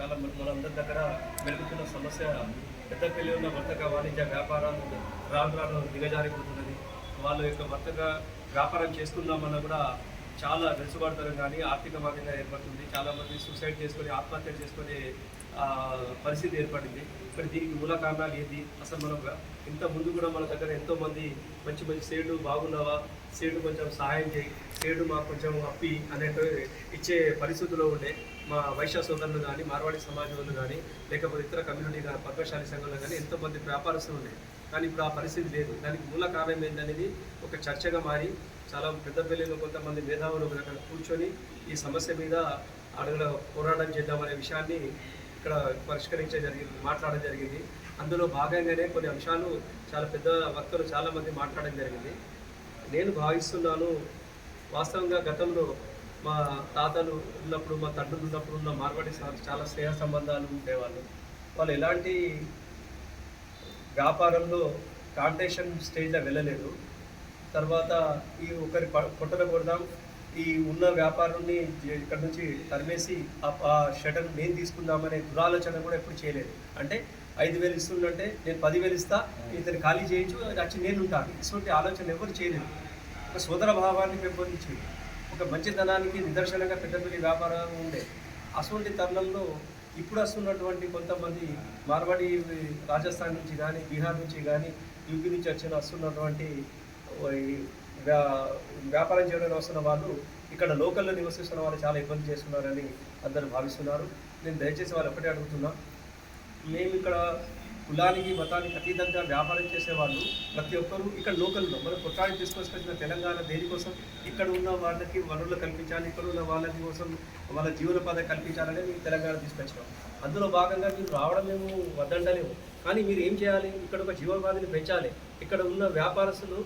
చాలా మన- మనందరి దగ్గర వెలుగుతున్న సమస్య పెద్దపల్లి ఉన్న వర్తక వాణిజ్య వ్యాపారాలు రాను రాను దిగజారిపోతున్నది. వాళ్ళ యొక్క వర్తక వ్యాపారం చేసుకుందామన్నా కూడా చాలా వెసులుబాటుతనం కానీ ఆర్థిక మార్గంగా ఏర్పడుతుంది. చాలామంది సూసైడ్ చేసుకొని ఆత్మహత్య చేసుకునే పరిస్థితి ఏర్పడింది. మరి దీనికి మూల కారణాలు ఏంటి? అసలు మనం ఇంత ముందు కూడా మన దగ్గర ఎంతోమంది మంచి మంచి సేటు బాగున్నావా? సేటు కొంచెం సహాయం చేయి. సేటు మాకు కొంచెం అప్పి అనేటి ఇచ్చే పరిస్థితుల్లో ఉండే మా వైశ్య సోదరులు కానీ మార్వాడి సమాజంలో కానీ లేకపోతే ఇతర కమ్యూనిటీ కానీ పద్మశాలి సంఘంలో కానీ ఎంతోమంది వ్యాపారస్తులు ఉండే. కానీ ఇప్పుడు ఆ పరిస్థితి లేదు. దానికి మూల కారణం ఏంటనేది ఒక చర్చగా మారి చాలా పెద్ద కొంతమంది మేధావులు అక్కడ కూర్చొని ఈ సమస్య మీద అడుగుల పోరాటం చేద్దామనే విషయాన్ని ఇక్కడ పరిష్కరించే జరిగింది మాట్లాడడం జరిగింది. అందులో భాగంగానే కొన్ని అంశాలు చాలా పెద్ద వక్తలు చాలామంది మాట్లాడడం జరిగింది. నేను భావిస్తున్నాను వాస్తవంగా గతంలో మా తాతలు ఉన్నప్పుడు మా తండ్రులు ఉన్నప్పుడు ఉన్న మార్వాడి చాలా స్నేహ సంబంధాలు ఉండేవాళ్ళు. వాళ్ళు ఎలాంటి వ్యాపారంలో కాంపిటీషన్ స్టేజ్లో వెళ్ళలేదు. తర్వాత ఈ ఒకరి పొట్టన కొడదాం ఈ ఉన్న వ్యాపారాన్ని ఇక్కడ నుంచి తరిమేసి ఆ- షటర్ నేను తీసుకుందామనే దురాలోచన కూడా ఎప్పుడు చేయలేదు. అంటే ఐదు వేలు ఇస్తుందంటే నేను పదివేలు ఇస్తా ఇతను ఖాళీ చేయించు వచ్చి నేను ఉంటాను. ఇటువంటి ఆలోచన ఎవరు చేయలేదు. ఒక సోదర భావాన్ని పెంపొందించింది. ఒక మంచితనానికి నిదర్శనంగా పెద్దపల్లి వ్యాపారం ఉండే. అటువంటి తరుణంలో ఇప్పుడు వస్తున్నటువంటి కొంతమంది మార్వాడి రాజస్థాన్ నుంచి కానీ బీహార్ నుంచి కానీ యూపీ నుంచి వచ్చిన వస్తున్నటువంటి వ్యా- వ్యాపారం చేయడానికి వస్తున్న వాళ్ళు ఇక్కడ లోకల్లో నివసిస్తున్న వాళ్ళు చాలా ఇబ్బంది చేస్తున్నారని అందరూ భావిస్తున్నారు. నేను దయచేసి వాళ్ళు ఒకటే అడుగుతున్నా. మేము ఇక్కడ కులానికి మతానికి అతీతంగా వ్యాపారం చేసేవాళ్ళు ప్రతి ఒక్కరూ ఇక్కడ లోకల్లో మనం కొట్టాడి తీసుకొచ్చిన తెలంగాణ దేనికోసం? ఇక్కడ ఉన్న వాళ్ళకి వనరులు కల్పించాలి ఇక్కడ ఉన్న వాళ్ళకి కోసం వాళ్ళ జీవనోపాధి కల్పించాలని మేము తెలంగాణ తీసుకొచ్చినాం. అందులో భాగంగా మీరు రావడం మేము వద్దంటలేము. కానీ మీరు ఏం చేయాలి? ఇక్కడ ఒక జీవనోపాధిని పెంచాలి. ఇక్కడ ఉన్న వ్యాపారస్తులు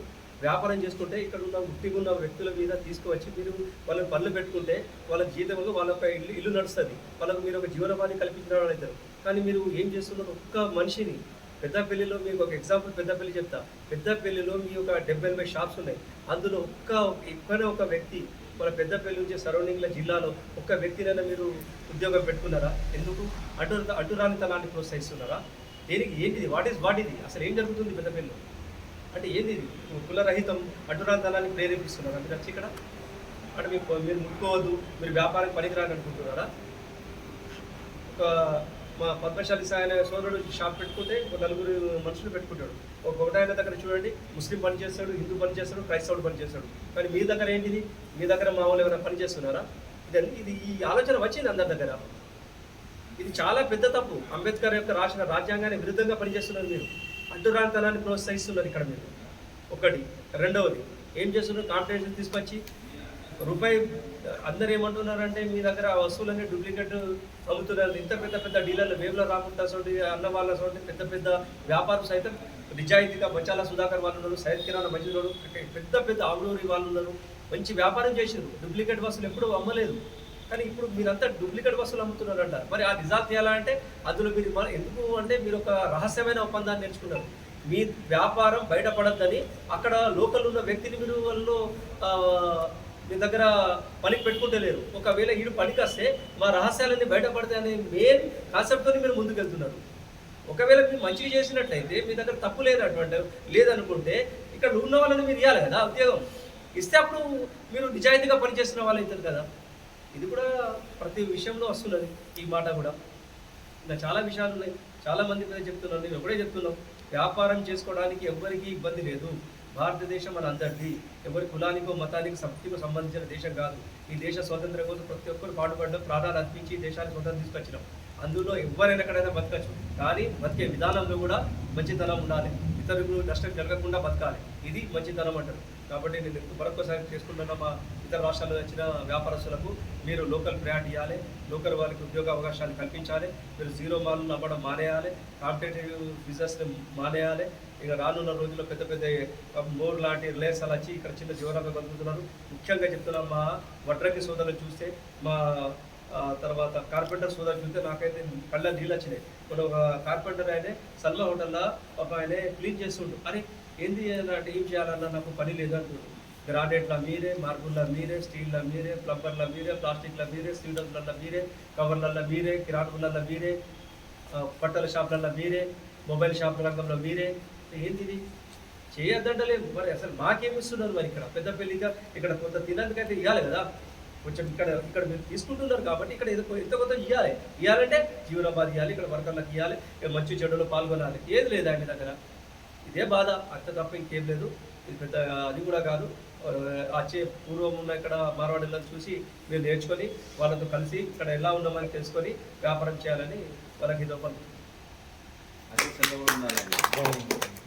వ్యాపారం చేసుకుంటే ఇక్కడ ఉన్న వృత్తిగా ఉన్న వ్యక్తుల మీద తీసుకువచ్చి మీరు వాళ్ళని పనులు పెట్టుకుంటే వాళ్ళ జీతంలో వాళ్ళ ఇల్లు ఇల్లు నడుస్తుంది. వాళ్ళకు మీరు ఒక జీవనోపాధి కల్పించిన వాళ్ళు అవుతారు కానీ మీరు ఏం చేస్తున్నారు? ఒక్క మనిషిని పెద్దపల్లిలో మీకు ఒక ఎగ్జాంపుల్ పెద్దపల్లి చెప్తా. పెద్దపల్లిలో మీ ఒక డెబ్బై ఎనభై షాప్స్ ఉన్నాయి. అందులో ఒక్క ఎక్కడనే ఒక వ్యక్తి మన పెద్దపల్లి నుంచి సరౌండింగ్ల జిల్లాలో ఒక్క వ్యక్తినైనా మీరు ఉద్యోగం పెట్టుకున్నారా? ఎందుకు? అటు అటురానితనాన్ని ప్రోత్సహిస్తున్నారా? దేనికి? ఏంటిది? వాట్ ఈస్ వాట్ ఇది అసలు ఏం జరుగుతుంది పెద్దపల్లిలో? అంటే ఏంది ఇది? కులరహితం అడ్డురాంతాలని ప్రేరేపిస్తున్నారా? మీరు వచ్చి ఇక్కడ? అంటే మీకు మీరు ముట్టుకోవద్దు మీరు వ్యాపారం పనికిరాని అనుకుంటున్నారా? ఒక మా పద్మశాలి సాయి అనే సోదరుడు షాప్ పెట్టుకుంటే ఒక నలుగురు మనుషులు పెట్టుకుంటాడు. ఒక ఒకటాయన దగ్గర చూడండి ముస్లిం పని చేస్తాడు హిందూ పని చేస్తాడు క్రైస్తవుడు పని చేస్తాడు. కానీ మీ దగ్గర ఏంటిది? మీ దగ్గర మా వాళ్ళు ఏమైనా పని చేస్తున్నారా? ఇది ఇది ఈ ఆలోచన వచ్చింది అందరి దగ్గర. ఇది చాలా పెద్ద తప్పు. అంబేద్కర్ యొక్క రాసిన రాజ్యాంగాన్ని విరుద్ధంగా పనిచేస్తున్నారు మీరు. అడ్డురాంతనాన్ని ప్రోత్సహిస్తున్నారు ఇక్కడ మీరు. ఒకటి. రెండవది. ఏం చేస్తున్నారు? కాంపిటీషన్ తీసుకొచ్చి రూపాయి అందరు ఏమంటున్నారంటే మీ దగ్గర ఆ వస్తువులన్నీ డూప్లికేట్ అమ్ముతున్నారు. ఇంత పెద్ద పెద్ద డీలర్లు వేవుల రాకుండా సోటి అన్న వాళ్ళ సోటి పెద్ద పెద్ద వ్యాపారం సైతం నిజాయితీగా మంచాల సుధాకర్ వాళ్ళు ఉన్నారు సైద్ కిరాణ మంచిదోడు పెద్ద పెద్ద ఆవులూరి వాళ్ళు ఉన్నారు. మంచి వ్యాపారం చేసారు డూప్లికేట్ వస్తువులు ఎప్పుడూ అమ్మలేదు. కానీ ఇప్పుడు మీరంతా డూప్లికేట్ వస్తువులు అమ్ముతున్నారంట. మరి ఆ నిజాలు తీయాలంటే అందులో మీరు ఎందుకు అంటే మీరు ఒక రహస్యమైన ఒప్పందాన్ని నేర్చుకున్నారు. మీ వ్యాపారం బయటపడద్దని అక్కడ లోకల్ ఉన్న వ్యక్తిని మీరు వాళ్ళు మీ దగ్గర పనికి పెట్టుకుంటే లేరు. ఒకవేళ వీడు పనికి వస్తే మా రహస్యాలన్నీ బయటపడతాయనే మెయిన్ కాన్సెప్ట్తో మీరు ముందుకెళ్తున్నారు. ఒకవేళ మీరు మంచిగా చేసినట్లయితే మీ దగ్గర తప్పు లేదటువంటి లేదనుకుంటే ఇక్కడ ఉన్న వాళ్ళని మీరు ఇవ్వాలి కదా ఉద్యోగం. ఇస్తే అప్పుడు మీరు నిజాయితీగా పనిచేస్తున్న వాళ్ళు అవుతారు కదా. ఇది కూడా ప్రతి విషయంలో వస్తున్నది ఈ మాట కూడా. ఇంకా చాలా విషయాలు ఉన్నాయి. చాలా మంది మీద చెప్తున్నాను నేను ఒకటే చెప్తున్నాం. వ్యాపారం చేసుకోవడానికి ఎవ్వరికీ ఇబ్బంది లేదు. భారతదేశం మన అందరిది ఎవరి కులానికో మతానికి శక్తికో సంబంధించిన దేశం కాదు. ఈ దేశ స్వాతంత్రం కోసం ప్రతి ఒక్కరు పాటుపడడం ప్రాణాలు అర్పించి దేశాన్ని స్వతంత్రం తీసుకొచ్చినాం. అందులో ఎవరైనా ఎక్కడైనా బతకచ్చు. కానీ బతికే విధానంలో కూడా మంచితనం ఉండాలి. ఇతరులకు నష్టం జరగకుండా బతకాలి. ఇది మంచితనం అంటారు. కాబట్టి నేను మరొకసారి చేసుకుంటున్న మా ఇతర రాష్ట్రాల్లో వచ్చిన వ్యాపారస్తులకు మీరు లోకల్ బ్రాండ్ ఇవ్వాలి లోకల్ వాళ్ళకి ఉద్యోగ అవకాశాలు కల్పించాలి మీరు జీరో మాల్ నమ్మడం మానేయాలి కాంపిటేటివ్ బిజినెస్ని మానేయాలి. ఇక రానున్న రోజుల్లో పెద్ద పెద్ద మోర్ లాంటి రిలయన్స్ అలా వచ్చి ఇక్కడ చిన్న జీవనాలు బతుకుతున్నారు ముఖ్యంగా చెప్తున్నాం మా వడ్రంగి సోదరులు చూస్తే మా తర్వాత కార్పెంటర్ సోదరు చూస్తే నాకైతే కళ్ళ నీళ్ళు వచ్చినాయి. ఇప్పుడు ఒక కార్పెంటర్ ఆయనే సల్మ హోటల్లో ఒక ఆయన క్లీన్ చేస్తుండు. అరే ఏంది అంటే ఏం చేయాలన్నా నాకు పని లేదు అంటుండు గ్రానైట్ల మీరే మార్బుల్ల మీరే స్టీల్ల మీరే ప్లంబర్ల మీరే ప్లాస్టిక్ల మీరే సీడర్ల మీరే కవర్ల మీరే కిరాణుల మీరే బట్టల షాపులలో మీరే మొబైల్ షాపుల రంగంలో మీరే. ఏంటిది? చేయొద్దంటలేదు మరి అసలు మాకేమిస్తున్నారు మరి ఇక్కడ? పెద్ద పెళ్ళిగా ఇక్కడ కొంత తినందుకైతే ఇవ్వాలి కదా? కొంచెం ఇక్కడ ఇక్కడ మీరు తీసుకుంటున్నారు కాబట్టి ఇక్కడ ఏదో ఎంత కొంత ఇవ్వాలి ఇవ్వాలంటే జీవనోపాధి ఇవ్వాలి ఇక్కడ వర్కర్లకు ఇవ్వాలి మంచి చెడులో పాల్గొనాలి. ఏది లేదా మీ దగ్గర. ఇదే బాధ. అంత తప్ప ఇంకేం లేదు. ఇది పెద్ద అది కూడా కాదు. వచ్చే పూర్వం ఉన్న ఇక్కడ మార్వాడీలను చూసి మీరు నేర్చుకొని వాళ్ళతో కలిసి ఇక్కడ ఎలా ఉన్నామని తెలుసుకొని వ్యాపారం చేయాలని వాళ్ళకి ఇదో పని.